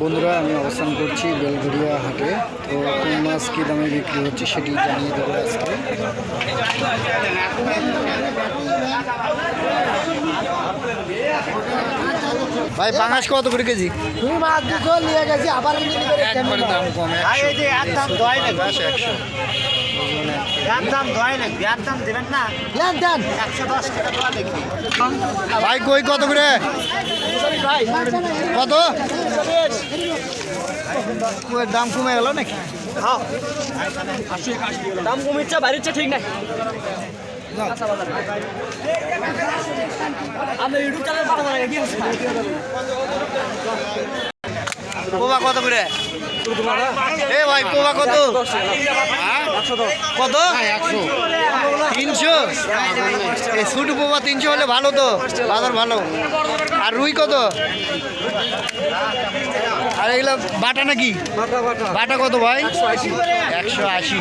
বন্ধুরা আমি অবস্থান করছি বেলঘড়িয়া হাটে। তো কোন মাছ কী দামে বিক্রি হচ্ছে সেটি জানিয়ে দেবো আজকে। ভাই পাঙাশ কত করে কেজি? তুমি মাছ দুটো নিয়ে গেছি আবার দাম কম একশো। দশ ভাই কই কত করে? কত? দাম কমে গেল নাকি? দাম কমিচ্ছে বাড়িচ্ছে ঠিক নাই। আমি ইউটিউব চ্যানেল পাঠাবো না কি পোবা কত করে? এ ভাই পোবা কত? হ্যাঁ? কত? তিনশো? এই ছোট পোবা তিনশো হলে ভালো তো, বাজার ভালো। আর রুই কত? আর এগুলো বাটা নাকি? বাটা কত ভাই? একশো আশি।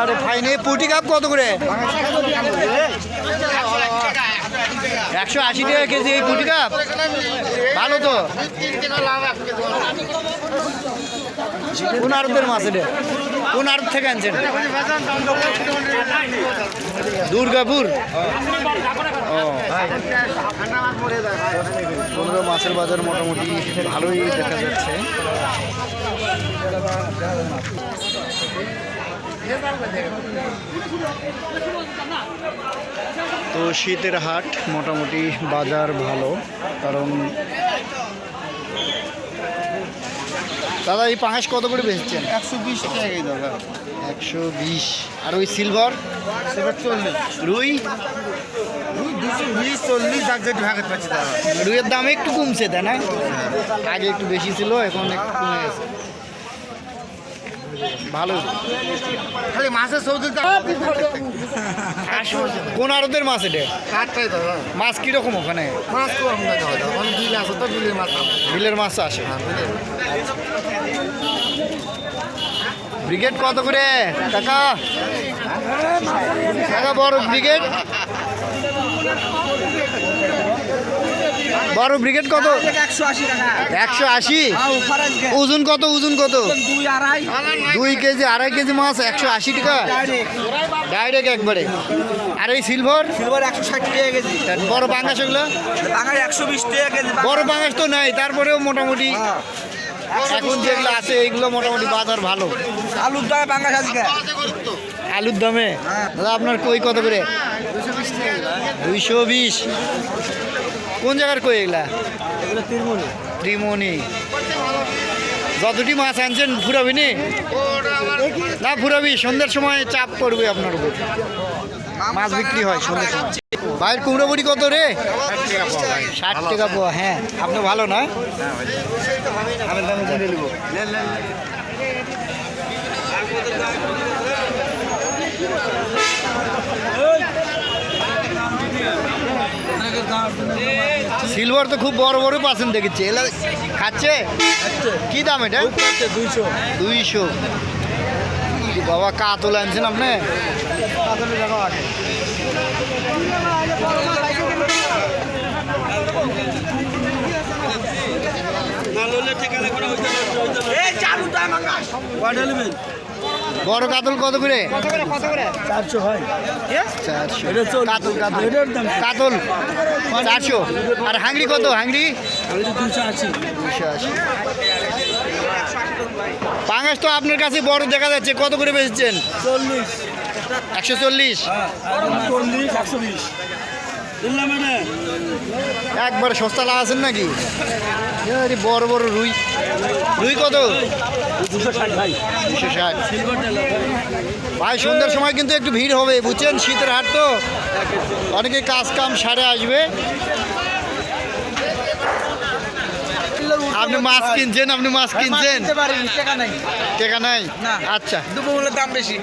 আরে ফাইনে পুটি কাপ কত করে? একশো আশি টাকা কেজি এই পুটি কাপ? ভালো তো। কোন আড়তের মাছ এটা? কোন আড়ত থেকে আনছেন? দুর্গাপুর? পনেরো মাছের বাজার মোটামুটি ভালোই দেখা যাচ্ছে। তো শীতের হাট মোটামুটি বাজার ভালো, কারণ দাদা এই পাঙাস কত করে বেচছেন? একশো বিশ টাকা দাদা। একশো বিশ। আর ওই সিলভার চল্লিশ। রুই? রুইয়ের দাম একটু কমছে তাই না? আগে একটু বেশি ছিল এখন একটু কমে গেছে। ভালো। খালি মাছের সবজি কোন মাছ এটা? মাছ কীরকম ওখানে? মাছ কম বিল আছে তো বিলের মাছ বিলের মাছ আসে হ্যাঁ ব্রিগেড কত করে? কাকা? কাকা বড় ব্রিগেড? বড় ব্রিগেড কত? একশো আশি। ওজন কত ওজন কত? দুই কেজি, আড়াই কেজি মাছ, একশো আশি টাকা? ডাইরেক্ট একবারে। আর এই সিলভার সিলভার একশো ষাট টাকা কেজি বড় ওগুলো? বাঙালি একশো বিশ টাকা কেজি বড় পাঙ্গাস তো নাই, তারপরেও মোটামুটি এখন যেগুলো আছে এইগুলো মোটামুটি বাজার ভালো। আলুর দামে বাঙালি আজকে আলুর দামে? দাদা, আপনার কই কত করে? দুইশো বিশ। কোন জায়গার কই এগুলা? ত্রিমণি। যতটি মাছ আনছেন ফুরাবি নি? না ফুরাবি সন্ধ্যার সময় চাপ পড়বে আপনার উপর। মাছ বিক্রি হয় সন্ধ্যার সময়। ভাইয়ের কুমড়ো বড়ি কত রে? ষাট টাকা পোয়া হ্যাঁ। আপনি ভালো না আমি দামে জেনে নেব সিলভার তো খুব বড় বড় পাচ্ছেন দেখেছি। এলা খাচ্ছে? কি দাম এটা? দুইশো। দুইশো। বাবা কাতল আনছেন আপনি? বড় কাতল কত করে? চারশো হয়। চারশো। কাতল কাতল। কাতল চারশো। আর হাংরি কত? হাংরি দুশো আশি। দুশো আশি। পাঙাশ তো আপনার কাছে বড় দেখা যাচ্ছে। কত করে বেচছেন? চল্লিশ। একশো চল্লিশ? চল্লিশ একশো বিশ। বুঝলাম একবার সস্তা লাগাচ্ছেন নাকি? বড় বড় রুই। রুই কত? দুশো ষাট ভাই। সন্ধ্যার সময় কিন্তু একটু ভিড় হবে বুঝছেন? শীতের হাট তো। অনেকে কাজ কাম সারে আসবে। আপনি মাছ কিনছেন আপনি মাছ কিনছেন? টেকা নাই। আচ্ছা। দুপুর দাম বেশি।